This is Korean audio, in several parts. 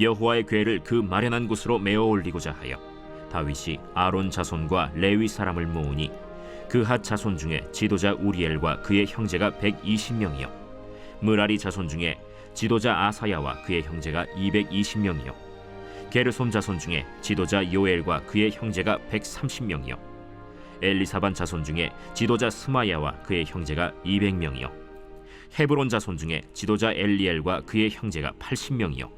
여호와의 궤를 그 마련한 곳으로 메어 올리고자 하여 다윗이 아론 자손과 레위 사람을 모으니 그핫 자손 중에 지도자 우리엘과 그의 형제가 120명이요. 무라리 자손 중에 지도자 아사야와 그의 형제가 220명이요. 게르손 자손 중에 지도자 요엘과 그의 형제가 130명이요. 엘리사반 자손 중에 지도자 스마야와 그의 형제가 200명이요. 헤브론 자손 중에 지도자 엘리엘과 그의 형제가 80명이요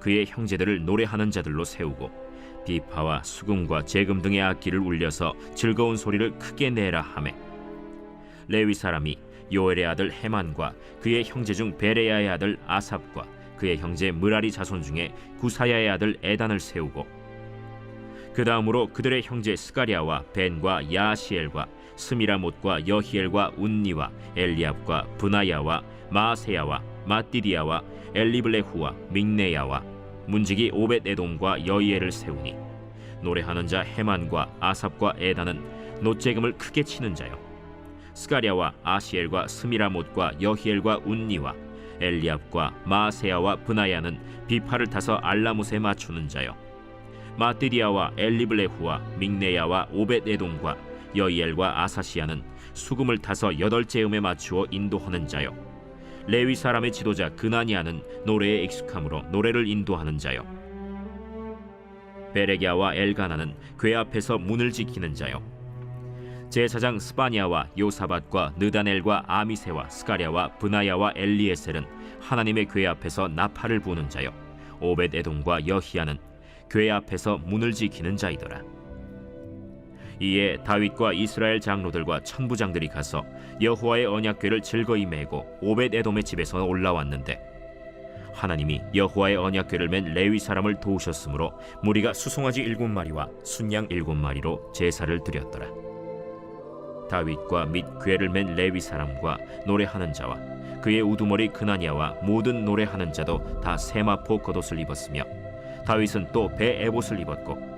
그의 형제들을 노래하는 자들로 세우고 비파와 수금과 재금 등의 악기를 울려서 즐거운 소리를 크게 내라 하매. 레위 사람이 요엘의 아들 헤만과 그의 형제 중 베레야의 아들 아삽과 그의 형제 무라리 자손 중에 구사야의 아들 에단을 세우고 그 다음으로 그들의 형제 스가랴와 벤과 야시엘과 스미라못과 여히엘과 운니와 엘리압과 분하야와 마세야와 마띠디야와 엘리블레후와 믹네야와 문지기 오벳에돔과 여이엘을 세우니 노래하는 자 헤만과 아삽과 에단은 노재금을 크게 치는 자요. 스가랴와 아시엘과 스미라못과 여히엘과 운니와 엘리압과 마세야와 분하야는 비파를 타서 알라못에 맞추는 자요. 마띠디아와 엘리블레후와 믹네야와 오벳에돔과 여이엘과 아사시아는 수금을 타서 여덟째 음에 맞추어 인도하는 자요 레위 사람의 지도자 그나니아는 노래에 익숙함으로 노래를 인도하는 자요. 베레기아와 엘가나는 궤 앞에서 문을 지키는 자요. 제사장 스파니아와 요사밧과 느다넬과 아미세와 스가랴와 브나야와 엘리에셀은 하나님의 궤 앞에서 나팔을 부는 자요. 오벳 에돔과 여히야는 궤 앞에서 문을 지키는 자이더라. 이에 다윗과 이스라엘 장로들과 천부장들이 가서 여호와의 언약궤를 즐거이 메고 오벳 에돔의 집에서 올라왔는데 하나님이 여호와의 언약궤를 맨 레위 사람을 도우셨으므로 무리가 수송아지 일곱 마리와 순양 일곱 마리로 제사를 드렸더라. 다윗과 및 궤를 맨 레위 사람과 노래하는 자와 그의 우두머리 그나니아와 모든 노래하는 자도 다 세마포 겉옷을 입었으며 다윗은 또 배 에봇을 입었고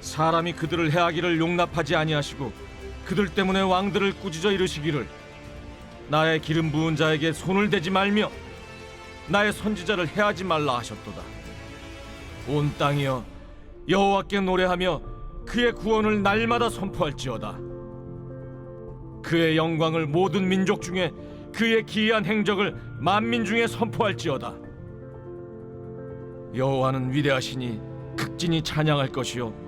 사람이 그들을 해하기를 용납하지 아니하시고 그들 때문에 왕들을 꾸짖어 이르시기를 나의 기름 부은 자에게 손을 대지 말며 나의 선지자를 해하지 말라 하셨도다. 온 땅이여 여호와께 노래하며 그의 구원을 날마다 선포할지어다. 그의 영광을 모든 민족 중에 그의 기이한 행적을 만민 중에 선포할지어다. 여호와는 위대하시니 극진히 찬양할 것이요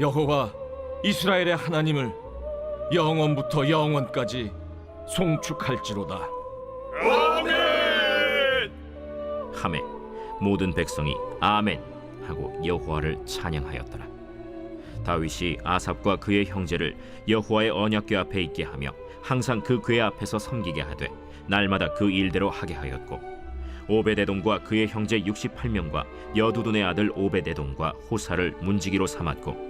여호와 이스라엘의 하나님을 영원부터 영원까지 송축할지로다. 하매 모든 백성이 아멘 하고 여호와를 찬양하였더라. 다윗이 아삽과 그의 형제를 여호와의 언약궤 앞에 있게 하며 항상 그 궤 앞에서 섬기게 하되 날마다 그 일대로 하게 하였고 오베데돔과 그의 형제 68명과 여두둔의 아들 오베데돔과 호사를 문지기로 삼았고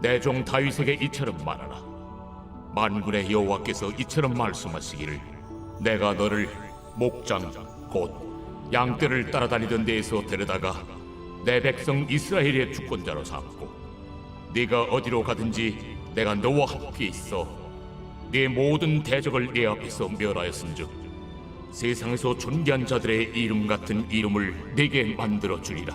내 종 다윗에게 이처럼 말하라 만군의 여호와께서 이처럼 말씀하시기를 내가 너를 목장 곧 양떼를 따라다니던 데에서 데려다가 내 백성 이스라엘의 주권자로 삼고 네가 어디로 가든지 내가 너와 함께 있어 네 모든 대적을 내 앞에서 멸하였은즉 세상에서 존귀한 자들의 이름 같은 이름을 내게 만들어 주리라.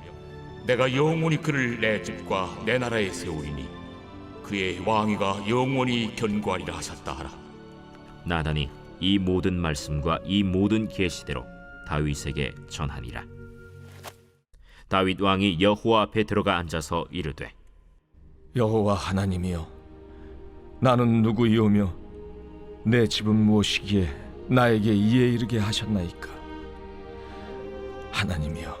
내가 영원히 그를 내 집과 내 나라에 세우리니 그의 왕위가 영원히 견고하리라 하셨다 하라. 나단이 이 모든 말씀과 이 모든 계시대로 다윗에게 전하니라. 다윗 왕이 여호와 앞에 들어가 앉아서 이르되 여호와 하나님이여 나는 누구이오며 내 집은 무엇이기에 나에게 이에 이르게 하셨나이까? 하나님이여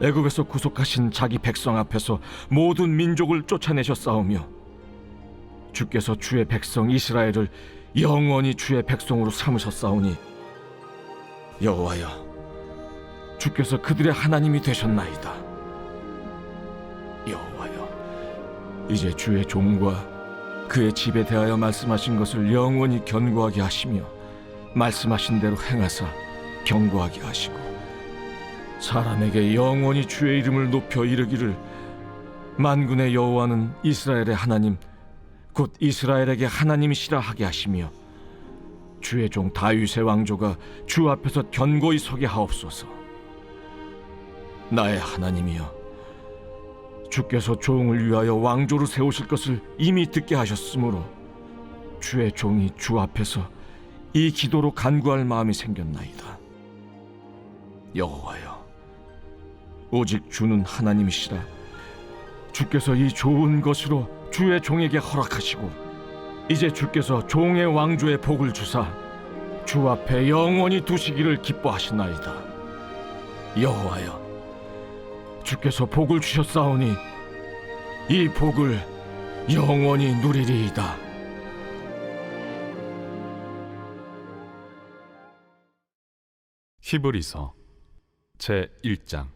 애굽에서 구속하신 자기 백성 앞에서 모든 민족을 쫓아내셨사오며 주께서 주의 백성 이스라엘을 영원히 주의 백성으로 삼으셨사오니 여호와여 주께서 그들의 하나님이 되셨나이다. 여호와여 이제 주의 종과 그의 집에 대하여 말씀하신 것을 영원히 견고하게 하시며 말씀하신 대로 행하사 견고하게 하시고 사람에게 영원히 주의 이름을 높여 이르기를 만군의 여호와는 이스라엘의 하나님 곧 이스라엘에게 하나님이시라 하게 하시며 주의 종 다윗의 왕조가 주 앞에서 견고히 서게 하옵소서 나의 하나님이여 주께서 종을 위하여 왕조를 세우실 것을 이미 듣게 하셨으므로 주의 종이 주 앞에서 이 기도로 간구할 마음이 생겼나이다. 여호와여, 오직 주는 하나님이시라. 주께서 이 좋은 것으로 주의 종에게 허락하시고 이제 주께서 종의 왕조의 복을 주사 주 앞에 영원히 두시기를 기뻐하시나이다. 여호와여, 주께서 복을 주셨사오니 이 복을 영원히 누리리이다. 히브리서 제 1장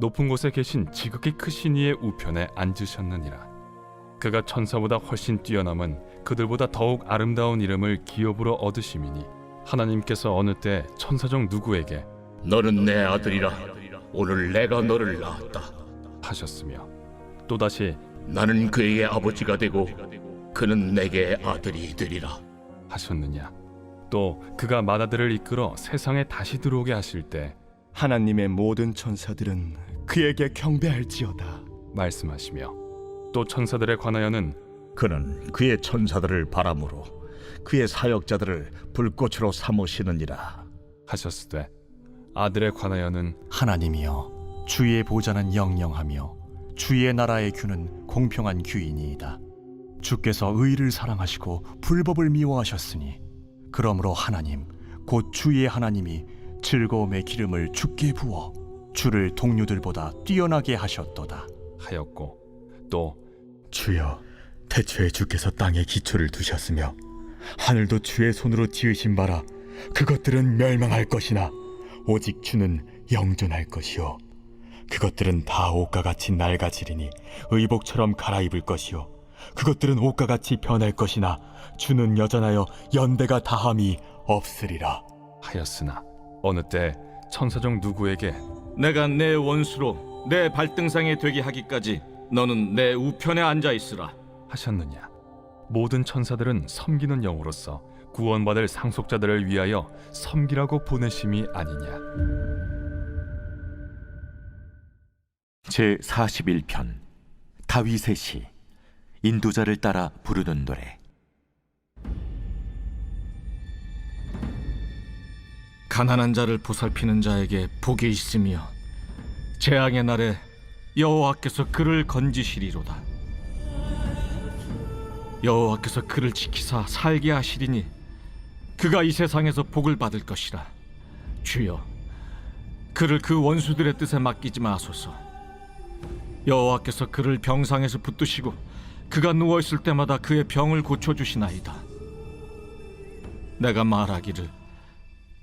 높은 곳에 계신 지극히 크신 이의 우편에 앉으셨느니라. 그가 천사보다 훨씬 뛰어남은 그들보다 더욱 아름다운 이름을 기업으로 얻으심이니 하나님께서 어느 때 천사 중 누구에게 너는 내 아들이라. 오늘 내가 너를 낳았다. 하셨으며 또다시 나는 그에게 아버지가 되고 그는 내게 아들이 되리라. 하셨느냐? 또 그가 마다들을 이끌어 세상에 다시 들어오게 하실 때 하나님의 모든 천사들은 그에게 경배할지어다. 말씀하시며 또 천사들에 관하여는 그는 그의 천사들을 바람으로 그의 사역자들을 불꽃으로 삼으시느니라. 하셨으되 아들에 관하여는 하나님이여, 주의 보좌는 영영하며 주의 나라의 규는 공평한 규이니이다. 주께서 의를 사랑하시고 불법을 미워하셨으니 그러므로 하나님 곧 주의 하나님이 즐거움의 기름을 주께 부어 주를 동료들보다 뛰어나게 하셨도다. 하였고 또 주여, 태초에 주께서 땅에 기초를 두셨으며 하늘도 주의 손으로 지으신 바라 그것들은 멸망할 것이나 오직 주는 영존할 것이요. 그것들은 다 옷과 같이 낡아지리니 의복처럼 갈아입을 것이요. 그것들은 옷과 같이 변할 것이나 주는 여전하여 연대가 다함이 없으리라. 하였으나 어느 때 천사 중 누구에게 내가 내 원수로 내 발등상에 되게 하기까지 너는 내 우편에 앉아 있으라. 하셨느냐? 모든 천사들은 섬기는 영으로서 구원받을 상속자들을 위하여 섬기라고 보내심이 아니냐? 제 41편 다윗의 시 인도자를 따라 부르는 노래 가난한 자를 보살피는 자에게 복이 있으며 재앙의 날에 여호와께서 그를 건지시리로다. 여호와께서 그를 지키사 살게 하시리니 그가 이 세상에서 복을 받을 것이라. 주여, 그를 그 원수들의 뜻에 맡기지 마소서. 여호와께서 그를 병상에서 붙드시고 그가 누워 있을 때마다 그의 병을 고쳐 주시나이다. 내가 말하기를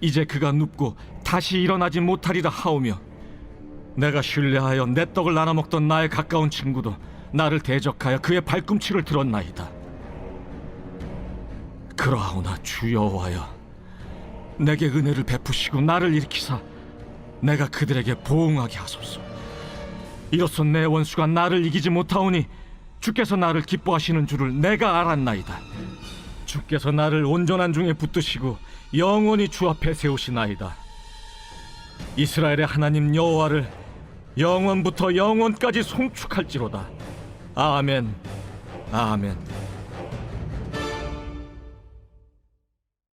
이제 그가 눕고 다시 일어나지 못하리라 하오며 내가 신뢰하여 내 떡을 나눠 먹던 나의 가까운 친구도 나를 대적하여 그의 발꿈치를 들었나이다. 그러하오나 주 여호와여 내게 은혜를 베푸시고 나를 일으키사 내가 그들에게 보응하게 하소서. 이로써 내 원수가 나를 이기지 못하오니 주께서 나를 기뻐하시는 줄을 내가 알았나이다. 주께서 나를 온전한 중에 붙드시고 영원히 주 앞에 세우시나이다. 이스라엘의 하나님 여호와를 영원부터 영원까지 송축할지로다. 아멘. 아멘.